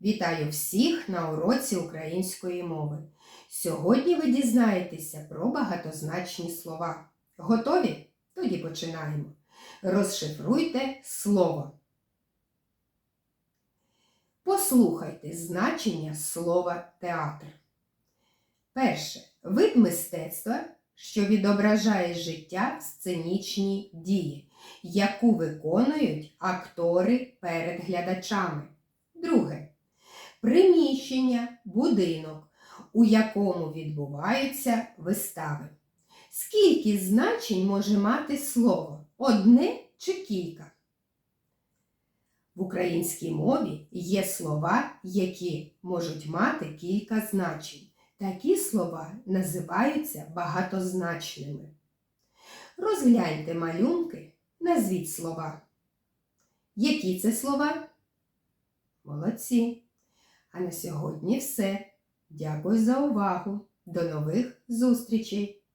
Вітаю всіх на уроці української мови. Сьогодні ви дізнаєтеся про багатозначні слова. Готові? Тоді починаємо. Розшифруйте слово. Послухайте значення слова театр. Перше. Вид мистецтва, що відображає життя в сценічній дії, яку виконують актори перед глядачами. Друге. Приміщення, будинок, у якому відбуваються вистави. Скільки значень може мати слово? Одне чи кілька? В українській мові є слова, які можуть мати кілька значень. Такі слова називаються багатозначними. Розгляньте малюнки, назвіть слова. Які це слова? Молодці! А на сьогодні все. Дякую за увагу. До нових зустрічей!